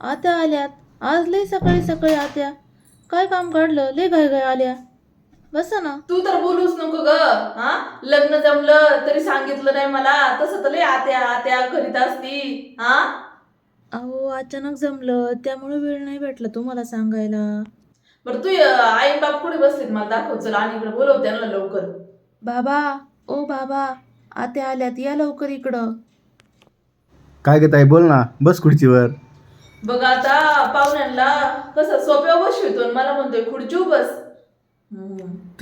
आत्या आल्यात. आज लय सकाळी सकाळी आत्या. काय काम काढलं? लय घाय घाय आल्या. बसा ना. तू तर बोलूच नको ग. हा? लग्न जमलं तरी सांगितलं नाही मला. तसं तर लय आत्या आत्या करीत असती. हा? अहो अचानक जमलं. त्यामुळे वेळ नाही भेटला तुम्हाला सांगायला. बरं तू आई बाप कुठे बसलीत? मला दाखव. चल आणि इकडे बोलव त्यांना लवकर. बाबा ओ बाबा आत्या आल्यात. या लवकर इकडं. काय ग ताई बोल ना. बस खुर्चीवर. बघ आता पाहुण्यांना कसं सोप्यावर बसवितो आणि मला म्हणतोय खुर्चीवर बस.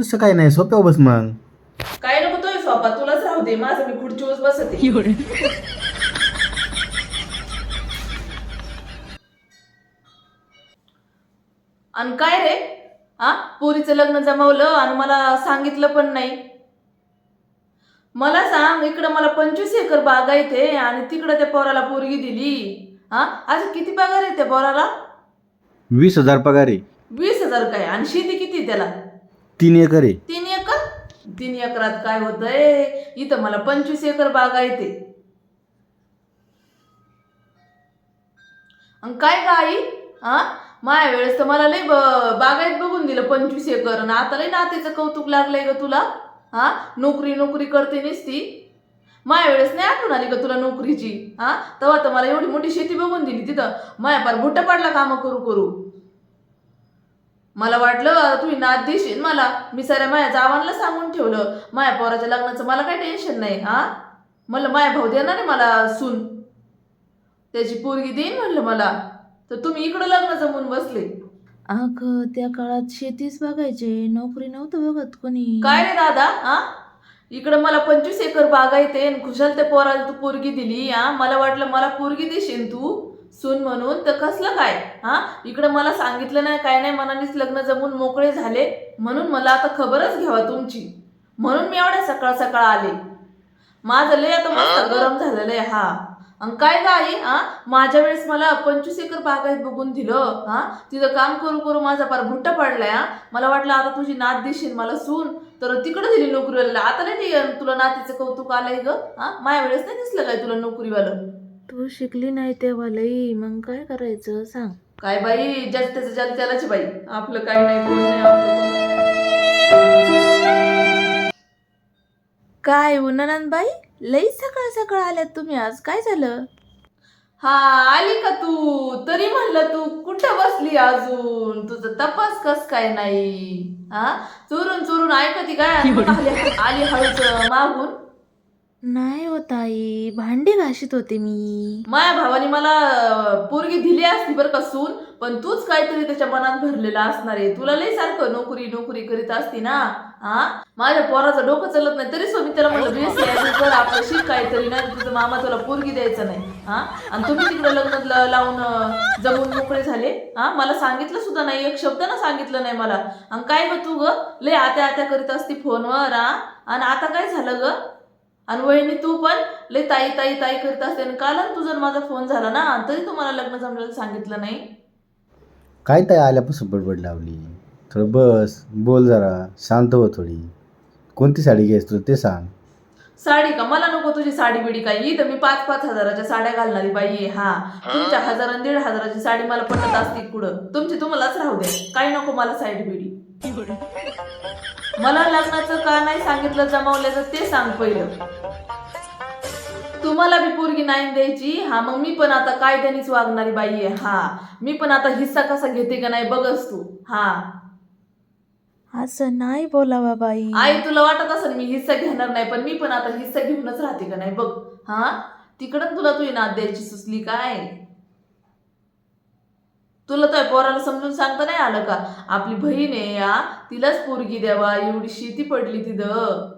तसं काय नाही सोप्या बस मग. काय नको तोय सोपा तुलाच राहू दे माझं मी खुर्चीवर बसते आणि काय रे? हा? पोरीचं लग्न जमवलं आणि मला सांगितलं पण नाही. मला सांग इकडं मला पंचवीस एकर बागा येते आणि तिकडं त्या पोराला पोरगी दिली. हा? आज किती पगार आहे त्या पोराला? वीस हजार पगार आहे. वीस हजार काय? आणि शेती किती त्याला? तीन एकर आहे. तीन एकर? तीन एकरात काय होतंय? इथं मला पंचवीस एकर बागा येते अन काय ग आई? हा? माया वेळेस तर मला लय ब- बागायत बघून दिलं पंचवीस एकर. आणि आता लय नातेचं कौतुक लागलंय ग तुला. हा? नोकरी नोकरी करते नुसती. माया वेळेस नाही आठवण आली का तुला नोकरीची? हा? तेव्हा तर मला एवढी मोठी शेती बघून दिली तिथं. माया पार बुट्टा पाडला कामं करू करू. मला वाटलं तुम्ही नाद देशील मला. मी साऱ्या माया जावांना सांगून ठेवलं. माया पोराच्या लग्नाचं मला काही टेन्शन नाही हा? म्हणलं माया भाऊ देणार आहे मला सून. त्याची पोरगी देईन म्हणलं मला. तर तुम्ही इकडं लग्न जमून बसले. अग त्या काळात शेतीच बघायचे. नोकरी नव्हतं बघत कोणी. काय रे दादा? हा? इकडं मला पंचवीस एकर बागा येते आणि खुशाल त्या पोराला तू पोरगी दिली हा? मला वाटलं मला पोरगी देशील तू सून म्हणून. तर कसलं काय? हा? इकडं मला सांगितलं नाही काय नाही मनानेच लग्न जमून मोकळे झाले. म्हणून मला आता खबरच घ्यावा तुमची. म्हणून मी एवढ्या सकाळ सकाळ आले. माझं लय आता मस्त गरम झालेलं आहे हा. आणि काय गाई हा? माझ्या वेळेस मला पंचवीस एकर बागायत बघून दिलं हा? तिथं काम करू करू माझा पार भुट्टा पडलाय हा? मला वाटलं आता तुझी नात देशील मला सून. तर तिकडे दिली नोकरीवाल्याला. आता नाही तुला नातीचं कौतुक आलंय ग हा? माझ्या वेळेस नाही दिसलं काय तुला नोकरीवालं? तू शिकली नाही तेव्हा लई. मग काय करायचं? सांग. काय बाई ज्याचं त्याचं ज्याला त्यालाच बाई. आपलं काय नाही. काय उन्हानंद बाई लई सकाळ सकाळ आल्यात तुम्ही आज. काय झालं? हा आली का तू? तरी म्हणलं तू कुठं बसली अजून? तुझं तपास कस काय नाही? हा? चोरून चोरून ऐकती काय? आली हळूच मागून. नाही हो ताई भांडी घाशीत होते मी. माया भावाने मला अं, पोरगी दिली असती बरं का सून पण तूच काहीतरी त्याच्या मनात भरलेला असणार आहे. तुला लई सारखं नोकरी नोकरी करीत असती ना? हा? माझ्या पोराचं डोकं चालत नाही. तरी मी त्याला म्हणलं बीएससी कर आपलं शिक काहीतरी नाही तुझं मामा तुला पोरगी द्यायचं नाही. हा? आणि तुम्ही तिकडे लग्न ल- लावून अं, जमून मोकळे झाले? हा? मला सांगितलं सुद्धा नाही. एक शब्द ना सांगितलं नाही मला. आणि काय ग तू ग? लय आत्या आत्या करीत असती फोनवर हा? आणि आता काय झालं ग? आणि वहिनी तू पण लय ताई ताई ताई करत असते आणि काल तू जर माझा फोन झाला ना तरी तुम्हाला लग्न जमलेलं सांगितलं नाही. काय ताई आल्यापासून बडबड लावली? थोडं बस बोल जरा शांत हो थोडी. कोणती साडी घ्यायची तुला ते सांग. साडी का? मला नको तुझी साडी बिडी काही. तर मी पाच पाच हजाराच्या साड्या घालणारी बाई आहे. हा तुमच्या हजार आणि दीड हजाराची साडी मला पटत असते कुठं? तुमची तुम्हालाच राहू दे. काही नको मला साडी बिडी. मला लग्नाचं का नाही सांगितलं जमावल्याचं ते सांग पहिलं. तुम्हाला बी पोरगी नाही द्यायची. हा मग मी पण आता कायद्यानेच वागणारी बाई आहे. हा मी पण आता हिस्सा कसा घेते का नाही बघच तू. हा. असं नाही बोलावा बाई. आई तुला वाटत असेल मी हिस्सा घेणार नाही पण मी पण आता हिस्सा घेऊनच राहते का नाही? बघ. हा? तिकडं तुला तुझी नाद द्यायची सुचली काय? तुला तर पोराला समजून सांगता नाही आलं का? आपली बहीण आहे या तिलाच पोरगी द्यावा एवढी शेती पडली तिथं.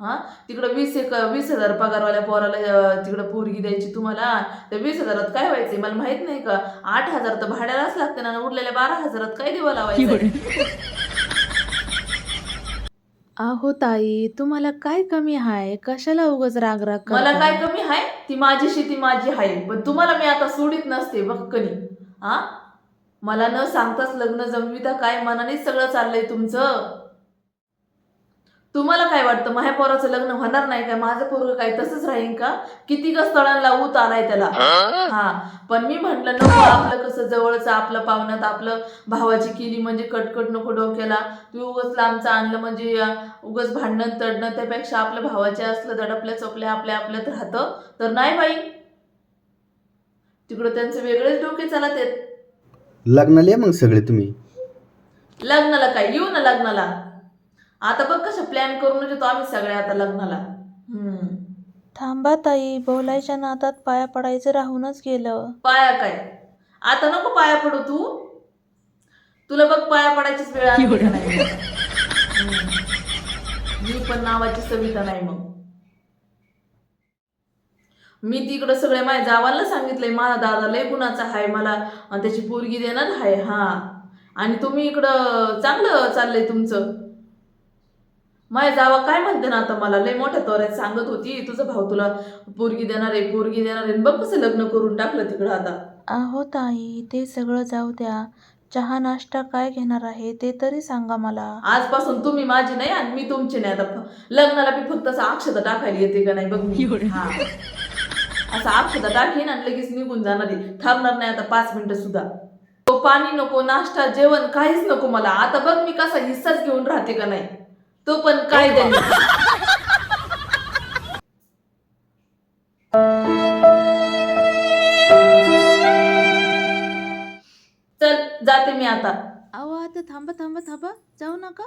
हा? तिकडं वीस एक वीस हजार पगारवाल्या पोराला तिकडं पोरगी द्यायची तुम्हाला. त्या वीस हजारात काय व्हायचंय? मला माहीत नाही का? आठ हजार तर भाड्यालाच लागते ना उरलेल्या बारा हजारात काय देवा लावायचं अहो ताई तुम्हाला काय कमी आहे कशाला उगाच राग राग मला? काय कमी आहे ती माझी शेती माझी आहे पण तुम्हाला मी आता सोडित नसते बक्कनी. हा? मला न सांगताच लग्न जमविता काय मनानेच सगळं चाललंय तुमचं? तुम्हाला काय वाटतं माझ्या पोराचं लग्न होणार नाही का? माझं पोरग काय तसंच राहीन का? किती ग स्थळांना ऊत आलाय त्याला? हा? पण मी म्हंटल नको आपलं कसं जवळचं आपलं पाहुण्यात आपलं भावाची केली म्हणजे कटकट नको डोक्याला. तू उगच लांबचं आणलं म्हणजे उगच भांडण तडणं त्यापेक्षा आपल्या भावाचे असलं दडपल्या चोपल्या आपल्या आपल्यात राहतं. तर नाही बाई. तिकडं त्यांचे वेगळेच डोके चालत आहेत. लग्नाला या मग सगळे तुम्ही. लग्नाला काय? येऊ ना लग्नाला. आता बघ कसं प्लॅन करूनच येतो आम्ही सगळे आता लग्नाला. हम्म. थांबा ताई बोलायच्या नादात पाया पडायचं राहूनच गेलं. पाया काय? आता नको पाया पडू तू. तुला बघ पाया पडायचीच वेळ आली का नाही? हम्म. मी पण नावाची सविता नाही मग. मी तिकडं सगळे माझ्या जावाला सांगितलंय माझा दादा लय गुणाचा आहे मला आणि त्याची पोरगी देणार आहे हा. आणि तुम्ही इकडं चांगलं चाललंय तुमचं. माझ्या जावा काय म्हणते ना आता मला? लय मोठ्या तोऱ्यात सांगत होती तुझा भाऊ तुला पोरगी देणार आहे पोरगी देणार आहे. बघ कसं लग्न करून टाकलं तिकडं आता. अहो ताई ते सगळं जाऊ द्या. चहा नाश्ता काय घेणार आहे ते तरी सांगा मला. आजपासून तुम्ही माझी नाही आणि मी तुमची नाही. आता लग्नाला मी फक्त असं अक्षता टाकायला येते का नाही? बघ मी. हा. असं अक्षता टाकीन आणि लगेच निघून जाणार. आहे. थांबणार नाही आता पाच मिनिटं सुद्धा. तो पाणी नको नाश्ता जेवण काहीच नको मला. आता बघ मी कसा हिस्साच घेऊन राहते का नाही. तो पण काय चल जाते मी आता. अहो आता थांबा थांबा थांबा. जाऊ नका.